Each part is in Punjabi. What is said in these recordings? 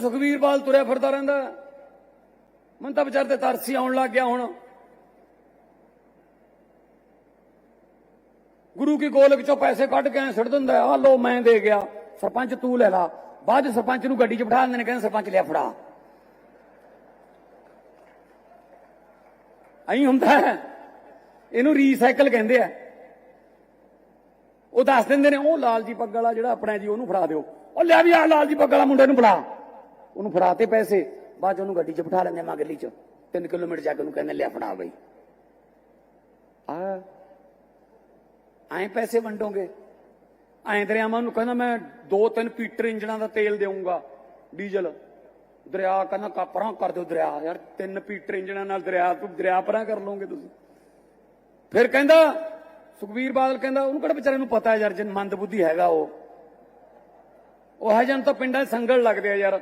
ਉਹ ਸੁਖਵੀਰ ਬਾਲ ਤੁਰਿਆ ਫਿਰਦਾ ਰਹਿੰਦਾ। ਮਨ ਤਾਂ ਵਿਚਾਰ ਤੇ ਤਰਸੀ ਆਉਣ ਲੱਗ ਗਿਆ ਹੁਣ। ਗੁਰੂ ਕੀ ਗੋਲਕ ਚੋਂ ਪੈਸੇ ਕੱਢ ਕੇ ਐਂ ਦਿੰਦਾ ਆ ਲੋ ਮੈਂ ਦੇ ਗਿਆ। ਸਰਪੰਚ ਤੂੰ ਲੈ ਲਾ। ਬਾਅਦ 'ਚ ਸਰਪੰਚ ਨੂੰ ਗੱਡੀ 'ਚ ਬਿਠਾ ਦਿੰਦੇ ਨੇ, ਕਹਿੰਦੇ ਸਰਪੰਚ ਲਿਆ ਫੜਾ। ਐਂ ਹੁੰਦਾ ਹੈ। ਇਹਨੂੰ ਰੀਸਾਈਕਲ ਕਹਿੰਦੇ ਆ। ਉਹ ਦੱਸ ਦਿੰਦੇ ਨੇ, ਉਹ ਲਾਲ ਜੀ ਪੱਗ ਵਾਲਾ ਜਿਹੜਾ ਆਪਣਾ ਜੀ, ਉਹਨੂੰ ਫੜਾ ਦਿਓ। ਉਹ ਲੈ ਵੀ ਆ ਲਾਲ ਜੀ ਪੱਗ ਵਾਲਾ ਮੁੰਡੇ ਨੂੰ ਫੜਾ। ਉਹਨੂੰ ਫੜਾਤੇ ਪੈਸੇ, ਬਾਅਦ 'ਚ ਉਹਨੂੰ ਗੱਡੀ 'ਚ ਬਿਠਾ ਲੈਂਦੇ ਮਗਰਲੀ 'ਚ। 3 ਕਿਲੋਮੀਟਰ ਜਾ ਕੇ ਉਹਨੂੰ ਕਹਿੰਦੇ ਲਿਆ ਫੜਾ ਬਈ। ਆ। ਐਂ ਪੈਸੇ ਵੰਡੋਗੇ? ਐਂ ਦਰਿਆਵਾਂ ਨੂੰ ਕਹਿੰਦਾ, ਮੈਂ ਦੋ ਤਿੰਨ ਪੀਟਰ ਇੰਜਣਾਂ ਦਾ ਤੇਲ ਦੇਵਾਂਗਾ ਡੀਜ਼ਲ। ਦਰਿਆ ਕਹਿੰਦਾ, ਕਾਪਰਾਂ ਕਰ ਦਿਓ ਦਰਿਆ, ਯਾਰ, ਤਿੰਨ ਪੀਟਰ ਇੰਜਣਾਂ ਨਾਲ ਦਰਿਆ, ਤੂੰ ਦਰਿਆ ਪਰਾਂ ਕਰ ਲਓਗੇ ਤੁਸੀਂ। ਫਿਰ ਕਹਿੰਦਾ ਸੁਖਵੀਰ ਬਾਦਲ ਕਹਿੰਦਾ, ਉਹਨੂੰ ਕਿਹੜਾ ਵਿਚਾਰੇ ਨੂੰ ਪਤਾ ਯਾਰ ਜਨ ਮੰਦ ਬੁੱਧੀ ਹੈਗਾ ਉਹ। ਉਹ ਹੈ ਜਨ ਤਾਂ ਪਿੰਡਾਂ 'ਚ ਸੰਗਲ ਲੱਗਦੇ ਆ ਯਾਰ।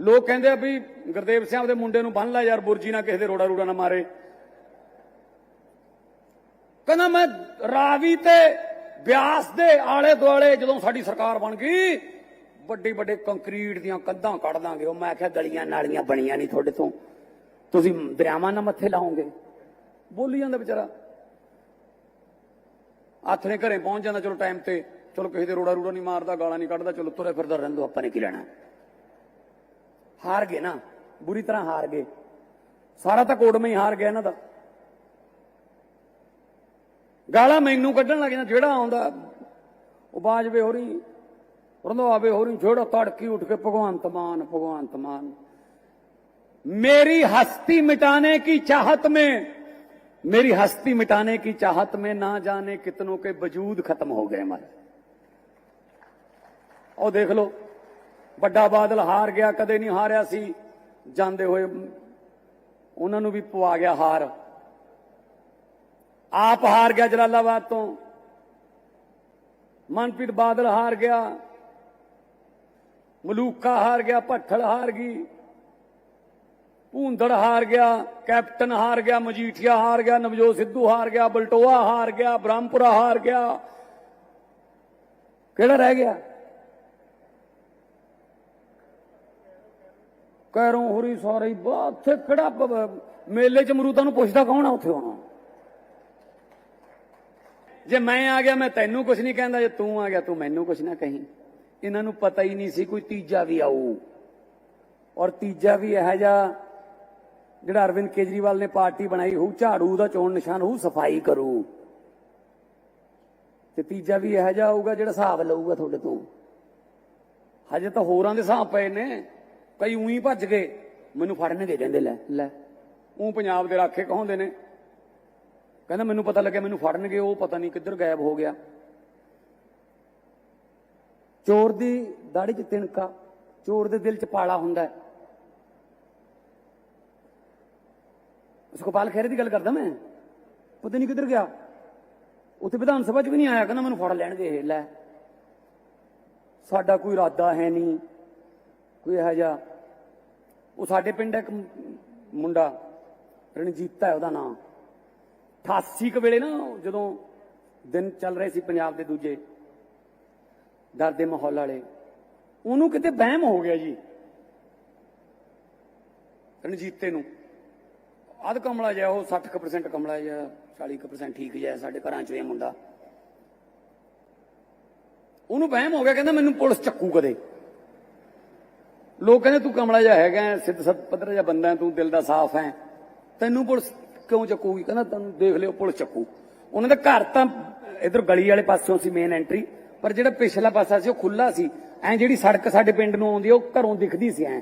ਲੋਕ ਕਹਿੰਦੇ ਆ ਵੀ ਗੁਰਦੇਵ ਸਿੰਘ ਦੇ ਮੁੰਡੇ ਨੂੰ ਬੰਨ ਲੈ ਯਾਰ, ਬੁਰਜੀ ਨਾ ਕਿਸੇ ਦੇ ਰੋੜਾ ਰੂੜਾ ਨਾ ਮਾਰੇ। ਕਹਿੰਦਾ ਮੈਂ ਰਾਵੀ ਤੇ ਬਿਆਸ ਦੇ ਆਲੇ ਦੁਆਲੇ ਜਦੋਂ ਸਾਡੀ ਸਰਕਾਰ ਬਣ ਗਈ, ਵੱਡੇ ਵੱਡੇ ਕੰਕਰੀਟ ਦੀਆਂ ਕੰਧਾਂ ਕੱਢ ਦਾਂਗੇ। ਉਹ ਮੈਂ ਕਿਹਾ ਗਲੀਆਂ ਨਾਲੀਆਂ ਬਣੀਆਂ ਨਹੀਂ ਤੁਹਾਡੇ ਤੋਂ। ਤੁਸੀਂ ਦਰਿਆਵਾਂ ਨਾਲ ਮੱਥੇ ਲਾਓਗੇ। ਬੋਲੀ ਜਾਂਦਾ ਵਿਚਾਰਾ। ਆਥਣੇ ਘਰੇ ਪਹੁੰਚ ਜਾਂਦਾ, ਚਲੋ ਟਾਈਮ ਤੇ। ਚਲੋ ਕਿਸੇ ਦੇ ਰੋੜਾ ਰੂੜਾ ਨਹੀਂ ਮਾਰਦਾ, ਗਾਲਾਂ ਨਹੀਂ ਕੱਢਦਾ, ਚਲੋ ਤੁਰੇ ਫਿਰਦਾ ਰਹਿੰਦੋ, ਆਪਾਂ ਨੇ ਕੀ ਲੈਣਾ। ਹਾਰ ਗਏ ਨਾ ਬੁਰੀ ਤਰ੍ਹਾਂ ਹਾਰ ਗਏ ਸਾਰਾ ਤਾਂ ਕੋਡ ਮੈਂ ਹੀ ਹਾਰ ਗਿਆ ਇਹਨਾਂ ਦਾ ਗਾਲਾਂ ਮੈਨੂੰ ਕੱਢਣ ਲੱਗ ਜਾਂਦਾ ਜਿਹੜਾ ਆਉਂਦਾ ਉਹ ਬਾਜਵੇ ਹੋਰੀ ਰੰਧਾਵੇ ਹੋਰੀ ਜਿਹੜਾ ਤੜਕੀ ਉੱਠ ਕੇ ਭਗਵੰਤ ਮਾਨ ਭਗਵੰਤ ਮਾਨ मेरी हस्ती मिटाने की चाहत में मेरी हस्ती मिटाने की चाहत में ना जाने कितनों के वजूद खत्म हो गए हमारे ਉਹ ਦੇਖ ਲਓ ਵੱਡਾ ਬਾਦਲ ਹਾਰ ਗਿਆ, ਕਦੇ ਨਹੀਂ ਹਾਰਿਆ ਸੀ। ਜਾਂਦੇ ਹੋਏ ਉਹਨਾਂ ਨੂੰ ਵੀ ਪਵਾ ਗਿਆ ਹਾਰ। ਆਪ ਹਾਰ ਗਿਆ ਜਲਾਲਾਬਾਦ ਤੋਂ। ਮਨਪ੍ਰੀਤ ਬਾਦਲ ਹਾਰ ਗਿਆ। ਮਲੂਕਾ ਹਾਰ ਗਿਆ, ਭੱਠਲ ਹਾਰ ਗਈ। ਭੂੰਦੜ ਹਾਰ ਗਿਆ, ਕੈਪਟਨ ਹਾਰ ਗਿਆ, ਮਜੀਠੀਆ ਹਾਰ ਗਿਆ, ਨਵਜੋਤ ਸਿੱਧੂ ਹਾਰ ਗਿਆ, ਬਲਟੋਆ ਹਾਰ ਗਿਆ, ਬ੍ਰਹਮਪੁਰਾ ਹਾਰ ਗਿਆ। ਕਿਹੜਾ ਰਹਿ ਗਿਆ? ਕਹਿਰੋਂ ਹੋਰੀ ਸਾਰੇ ਬਾ ਉੱਥੇ ਕਿਹੜਾ ਮੇਲੇ ਚ ਮਰੂਦਾਂ ਨੂੰ ਪੁੱਛਦਾ ਕੌਣ ਆ ਉੱਥੇ ਹੁਣ? ਜੇ ਮੈਂ ਆ ਗਿਆ, ਮੈਂ ਤੈਨੂੰ ਕੁਝ ਨਹੀਂ ਕਹਿੰਦਾ, ਜੇ ਤੂੰ ਆ ਗਿਆ, ਤੂੰ ਮੈਨੂੰ ਕੁਝ ਨਾ ਕਹੀਂ। ਇਹਨਾਂ ਨੂੰ ਪਤਾ ਹੀ ਨਹੀਂ ਸੀ ਕੋਈ ਤੀਜਾ ਵੀ ਆਊ। ਔਰ ਤੀਜਾ ਵੀ ਇਹੋ ਜਿਹਾ ਜਿਹੜਾ ਅਰਵਿੰਦ ਕੇਜਰੀਵਾਲ ਨੇ ਪਾਰਟੀ ਬਣਾਈ ਹੋਊ, ਝਾੜੂ ਦਾ ਚੋਣ ਨਿਸ਼ਾਨ ਹੋਊ, ਸਫ਼ਾਈ ਕਰੂ। ਤੇ ਤੀਜਾ ਵੀ ਇਹੋ ਜਿਹਾ ਆਊਗਾ ਜਿਹੜਾ ਹਿਸਾਬ ਲਊਗਾ ਤੁਹਾਡੇ ਤੋਂ। ਹਜੇ ਤਾਂ ਹੋਰਾਂ ਦੇ ਹਿਸਾਬ ਪਏ ਨੇ। ਕਈ ਉਹੀ ਭੱਜ ਗਏ ਮੈਨੂੰ ਫੜਨੇ ਦੇ ਕਹਿੰਦੇ ਲੈ ਲੈ। ਉਹ ਪੰਜਾਬ ਦੇ ਰਾਖੇ ਕਹਾਉਂਦੇ ਨੇ। ਕਹਿੰਦਾ ਮੈਨੂੰ ਪਤਾ ਲੱਗਿਆ ਮੈਨੂੰ ਫੜਨਗੇ, ਉਹ ਪਤਾ ਨਹੀਂ ਕਿੱਧਰ ਗਾਇਬ ਹੋ ਗਿਆ। ਚੋਰ ਦੀ ਦਾੜੀ 'ਚ ਤਿਣਕਾ, ਚੋਰ ਦੇ ਦਿਲ 'ਚ ਪਾਲਾ ਹੁੰਦਾ ਸੁਖਪਾਲ ਖਹਿਰੇ ਦੀ ਗੱਲ ਕਰਦਾ ਮੈਂ? ਪਤਾ ਨਹੀਂ ਕਿੱਧਰ ਗਿਆ। ਉੱਥੇ ਵਿਧਾਨ ਸਭਾ 'ਚ ਵੀ ਨਹੀਂ ਆਇਆ, ਕਹਿੰਦਾ ਮੈਨੂੰ ਫੜ ਲੈਣਗੇ, ਇਹ ਲੈ। ਸਾਡਾ ਕੋਈ ਇਰਾਦਾ ਹੈ ਨਹੀਂ। ਕੋਈ ਇਹੋ ਜਿਹਾ, ਉਹ ਸਾਡੇ ਪਿੰਡ ਇੱਕ ਮੁੰਡਾ, ਰਣਜੀਤਾ ਹੈ ਉਹਦਾ ਨਾਮ 88 ਕੁ ਵੇਲੇ ਨਾ ਜਦੋਂ ਦਿਨ ਚੱਲ ਰਹੇ ਸੀ ਪੰਜਾਬ ਦੇ ਦੂਜੇ, ਡਰ ਦੇ ਮਾਹੌਲ ਵਾਲੇ, ਉਹਨੂੰ ਕਿਤੇ ਵਹਿਮ ਹੋ ਗਿਆ ਜੀ, ਰਣਜੀਤੇ ਨੂੰ। ਅੱਧ ਕਮਲਾ ਜਿਹਾ, ਉਹ 60% ਕਮਲਾ ਜਿਹਾ 40% ਠੀਕ ਜਿਹਾ ਸਾਡੇ ਘਰਾਂ ਚੋਂ ਇਹ ਮੁੰਡਾ। ਉਹਨੂੰ ਵਹਿਮ ਹੋ ਗਿਆ, ਕਹਿੰਦਾ ਮੈਨੂੰ ਪੁਲਿਸ ਚੱਕੂ ਕਦੇ। ਲੋਕ ਕਹਿੰਦੇ ਤੂੰ ਕਮਲਾ ਜਿਹਾ ਹੈਗਾ ਸਿੱਧ ਸਤ ਪੱਧਰ ਜਿਹਾ ਬੰਦਾ ਹੈ, ਤੂੰ ਦਿਲ ਦਾ ਸਾਫ਼ ਹੈ ਤੈਨੂੰ ਪੁਲਿਸ ਕਿਉਂ ਚੱਕੂਗੀ? ਕਹਿੰਦਾ ਤੈਨੂੰ ਦੇਖ ਲਿਓ ਪੁਲਿਸ ਚੱਕੂ। ਉਹਨਾਂ ਦਾ ਘਰ ਤਾਂ ਇਧਰ ਗਲੀ ਵਾਲੇ ਪਾਸਿਓਂ ਸੀ ਮੇਨ ਐਂਟਰੀ ਪਰ ਜਿਹੜਾ ਪਿਛਲਾ ਪਾਸਾ ਸੀ ਉਹ ਖੁੱਲਾ ਸੀ। ਐ ਜਿਹੜੀ ਸੜਕ ਸਾਡੇ ਪਿੰਡ ਨੂੰ ਆਉਂਦੀ ਉਹ ਘਰੋਂ ਦਿਖਦੀ ਸੀ ਐ।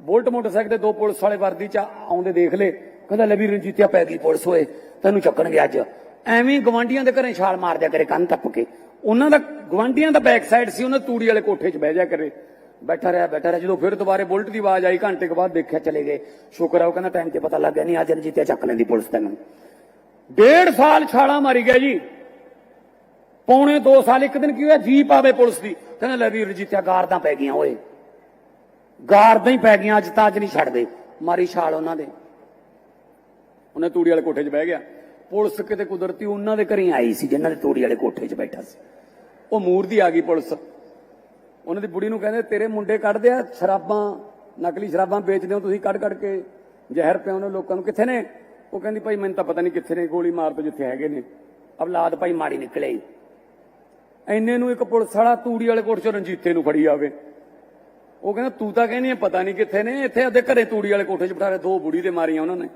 ਬੋਲਟ ਮੋਟਰਸਾਈਕਲ ਤੇ ਦੋ ਪੁਲਿਸ ਵਾਲੇ ਵਰਦੀ ਚ ਆਉਂਦੇ ਦੇਖ ਲੇ ਕਹਿੰਦਾ ਲੈ ਵੀ ਰਣਜੀਤਿਆ ਪੈ ਗਈ ਪੁਲਿਸ ਹੋਏ ਤੈਨੂੰ ਚੱਕਣਗੇ ਅੱਜ। ਐਵੇਂ ਗਵਾਂਡੀਆਂ ਦੇ ਘਰੇ ਛਾਲ ਮਾਰ ਦਿਆ ਕਰੇ ਕੰਨ ਟੱਪ ਕੇ। ਉਹਨਾਂ ਦਾ ਗਵਾਂਡੀਆਂ ਦਾ ਬੈਕ ਸਾਈਡ ਸੀ ਉਹਨਾਂ ਤੂੜੀ ਵਾਲੇ ਕੋਠੇ 'ਚ ਬਹਿ ਜਾ ਕਰੇ। ਬੈਠਾ ਰਿਹਾ ਬੈਠਾ ਰਿਹਾ, ਜਦੋਂ ਫਿਰ ਦੁਬਾਰੇ ਬੁਲਟ ਦੀ ਆਵਾਜ਼ ਆਈ, ਘੰਟੇ ਕੁ ਬਾਅਦ ਦੇਖਿਆ ਚਲੇ ਗਏ। ਸ਼ੁਕਰ ਆ, ਉਹ ਕਹਿੰਦਾ ਟਾਈਮ ਤੇ ਪਤਾ ਲੱਗ ਗਿਆ, ਨਹੀਂ, ਅੱਜ ਰਣਜੀਤਿਆ ਚੱਕ ਲੈਂਦੀ ਪੁਲਿਸ ਤੈਨੂੰ। ਡੇਢ ਸਾਲ ਛਾਲਾ ਮਾਰੀ ਗਿਆ ਜੀ। ਪੌਣੇ 2 ਸਾਲ, ਇੱਕ ਦਿਨ ਕੀ ਹੋਇਆ? ਜੀਪ ਆਵੇ ਪੁਲਿਸ ਦੀ। ਕਹਿੰਦਾ, ਲੈ ਵੀ ਰਣਜੀਤਿਆ ਗਾਰਦਾਂ ਪੈ ਗਈਆਂ, ਓਏ। ਗਾਰਦਾਂ ਹੀ ਪੈ ਗਈਆਂ, ਅੱਜ ਤਾਂ ਅੱਜ ਨਹੀਂ ਛੱਡਦੇ। ਮਾਰੀ ਛਾਲ ਉਹਨਾਂ ਦੇ। ਉਹਨੇ ਤੂੜੀ ਵਾਲੇ ਕੋਠੇ 'ਚ ਬਹਿ ਗਿਆ। ਪੁਲਿਸ ਕਿਤੇ ਕੁਦਰਤੀ ਉਹਨਾਂ ਦੇ ਘਰੇ ਆਈ ਸੀ, ਜਿਨ੍ਹਾਂ ਦੇ ਤੂੜੀ ਵਾਲੇ ਕੋਠੇ 'ਚ ਬੈਠਾ ਸੀ। ਉਹ ਮੂਰਦੀ ਆ ਗਈ ਪੁਲਿਸ। ਉਹਨਾਂ ਦੀ ਬੁੜੀ ਨੂੰ ਕਹਿੰਦੇ, ਤੇਰੇ ਮੁੰਡੇ ਕੱਢਦੇ ਆ, ਸ਼ਰਾਬਾਂ, ਨਕਲੀ ਸ਼ਰਾਬਾਂ ਵੇਚਦੇ ਹੋ ਤੁਸੀਂ ਕੱਢ ਕੱਢ ਕੇ। ਜ਼ਹਿਰ ਪਿਆਉਂਦੇ ਹੋ ਲੋਕਾਂ ਨੂੰ। ਕਿੱਥੇ ਨੇ? ਉਹ ਕਹਿੰਦੀ, ਭਾਈ, ਮੈਨੂੰ ਤਾਂ ਪਤਾ ਨਹੀਂ ਕਿੱਥੇ ਨੇ, ਗੋਲੀ ਮਾਰ ਤੋਂ ਜਿੱਥੇ ਹੈਗੇ ਨੇ। ਔਲਾਦ ਭਾਈ ਮਾੜੀ ਨਿਕਲੇ ਈ। ਐਨੇ ਨੂੰ ਇੱਕ ਪੁਲਿਸ ਵਾਲਾ ਤੂੜੀ ਵਾਲੇ ਕੋਠ ਚੋਂ ਰਣਜੀਤੇ ਨੂੰ ਫੜੀ ਆਵੇ। ਉਹ ਕਹਿੰਦਾ, ਤੂੰ ਤਾਂ ਕਹਿੰਦੀ ਪਤਾ ਨਹੀਂ ਕਿੱਥੇ ਨੇ, ਇੱਥੇ ਉਹਦੇ ਘਰੇ ਤੂੜੀ ਵਾਲੇ ਕੋਠੇ 'ਚ ਬਿਠਾ ਰਹੇ ਦੋ ਬੁੜੀ ਦੇ ਮਾਰੀਆਂ ਉਹਨਾਂ ਨੇ।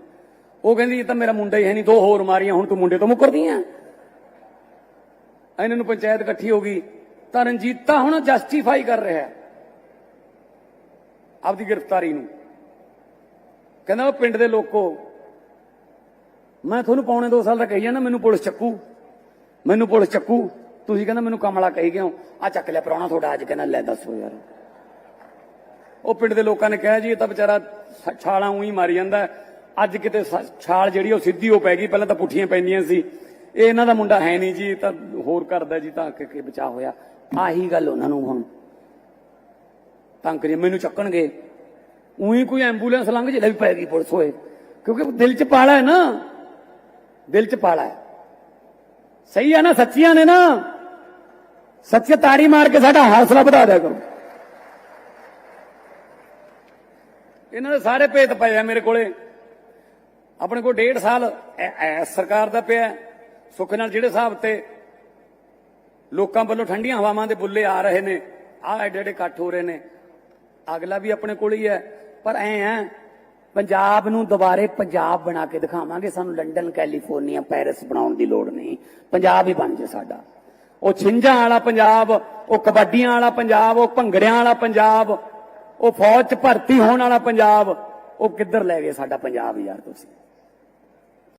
ਉਹ ਕਹਿੰਦੀ, ਇਹ ਤਾਂ ਮੇਰਾ ਮੁੰਡਾ ਹੀ ਹੈ ਨਹੀਂ, ਦੋ ਹੋਰ ਮਾਰੀਆਂ, ਹੁਣ ਤੂੰ ਮੁੰਡੇ ਤੋਂ ਮੁੱਕਰਦੀਆਂ ਇਹਨਾਂ ਨੂੰ ਪੰਚਾਇਤ ਇਕੱਠੀ ਹੋ ਗਈ। ਤਾਂ ਰਣਜੀਤਾ ਹੁਣ ਜਸਟੀਫਾਈ ਕਰ ਰਿਹਾ ਹੈ ਆਪਦੀ ਗ੍ਰਿਫਤਾਰੀ ਨੂੰ। ਕਹਿੰਦਾ ਉਹ ਪਿੰਡ ਦੇ ਲੋਕੋ, ਮੈਂ ਤੁਹਾਨੂੰ ਪੌਣੇ 2 ਸਾਲ ਦਾ ਕਹੀ ਜਾਂਦਾ, ਮੈਨੂੰ ਪੁਲਿਸ ਚੱਕੂ, ਮੈਨੂੰ ਪੁਲਿਸ ਚੱਕੂ। ਤੁਸੀਂ ਕਹਿੰਦਾ ਮੈਨੂੰ ਕਮਲਾ ਕਹੀ ਗਏ ਹੋ ਆ ਚੱਕ ਲਿਆ ਪ੍ਰਾਹੁਣਾ ਤੁਹਾਡਾ ਅੱਜ, ਕਹਿੰਦਾ ਲੈ ਦੱਸੋ ਯਾਰ। ਉਹ ਪਿੰਡ ਦੇ ਲੋਕਾਂ ਨੇ ਕਿਹਾ ਜੀ, ਇਹ ਤਾਂ ਵਿਚਾਰਾ ਛਾਲਾਂ ਉਹੀ ਮਾਰੀ ਜਾਂਦਾ। ਅੱਜ ਕਿਤੇ ਛਾਲ ਜਿਹੜੀ ਉਹ ਸਿੱਧੀ ਹੋ ਪੈ ਗਈ, ਪਹਿਲਾਂ ਤਾਂ ਪੁੱਠੀਆਂ ਪੈਂਦੀਆਂ ਸੀ। ਇਹ ਇਹਨਾਂ ਦਾ ਮੁੰਡਾ ਹੈ ਨਹੀਂ ਜੀ, ਇਹ ਤਾਂ ਹੋਰ ਕਰਦਾ ਜੀ, ਤਾਂ ਕਿ ਕਿ ਬਚਾ ਹੋਇਆ। ਆਹੀ ਗੱਲ ਉਹਨਾਂ ਨੂੰ ਹੁਣ। ਤੰਗ ਕਰੀ ਮੈਨੂੰ ਚੱਕਣਗੇ, ਉਹੀ ਕੋਈ ਐਂਬੂਲੈਂਸ ਲੰਘ ਜੇ ਲੈ ਵੀ ਪੈ ਗਈ ਪੁਲਿਸ ਹੋਏ। ਕਿਉਂਕਿ ਦਿਲ 'ਚ ਪਾਲਾ ਹੈ ਨਾ। ਦਿਲ 'ਚ ਪਾਲਾ ਹੈ। ਸਹੀ ਹੈ ਨਾ, ਸੱਚੀਆਂ ਨੇ ਨਾ। ਸੱਚੇ ਤਾੜੀ ਮਾਰ ਕੇ ਸਾਡਾ ਹੌਸਲਾ ਵਧਾ ਦਿਆ ਕਰੋ। ਇਹਨਾਂ ਦੇ ਸਾਰੇ ਭੇਤ ਪਏ ਆ ਮੇਰੇ ਕੋਲੇ। ਆਪਣੇ ਕੋਲ ਡੇਢ ਸਾਲ ਐ- ਸਰਕਾਰ ਦਾ ਪਿਆ ਸੁੱਖ ਨਾਲ ਜਿਹੜੇ ਹਿਸਾਬ ਤੇ ਲੋਕਾਂ ਵੱਲੋਂ ਠੰਡੀਆਂ ਹਵਾਵਾਂ ਦੇ ਬੁੱਲੇ ਆ ਰਹੇ ਨੇ। ਆ ਐਡੇ ਐਡੇ ਇਕੱਠ ਹੋ ਰਹੇ ਨੇ। ਅਗਲਾ ਵੀ ਆਪਣੇ ਕੋਲ ਹੀ ਹੈ। ਪਰ ਐ ਹੈ, ਪੰਜਾਬ ਨੂੰ ਦੁਬਾਰੇ ਪੰਜਾਬ ਬਣਾ ਕੇ ਦਿਖਾਵਾਂਗੇ। ਸਾਨੂੰ ਲੰਡਨ, ਕੈਲੀਫੋਰਨੀਆ, ਪੈਰਿਸ ਬਣਾਉਣ ਦੀ ਲੋੜ ਨਹੀਂ। ਪੰਜਾਬ ਹੀ ਬਣ ਜੇ ਸਾਡਾ। ਉਹ ਛਿੰਝਾਂ ਵਾਲਾ ਪੰਜਾਬ, ਉਹ ਕਬੱਡੀਆਂ ਵਾਲਾ ਪੰਜਾਬ, ਉਹ ਭੰਗੜਿਆਂ ਵਾਲਾ ਪੰਜਾਬ, ਉਹ ਫੌਜ 'ਚ ਭਰਤੀ ਹੋਣ ਵਾਲਾ ਪੰਜਾਬ, ਉਹ ਕਿੱਧਰ ਲੈ ਗਏ ਸਾਡਾ ਪੰਜਾਬ ਯਾਰ ਤੁਸੀਂ?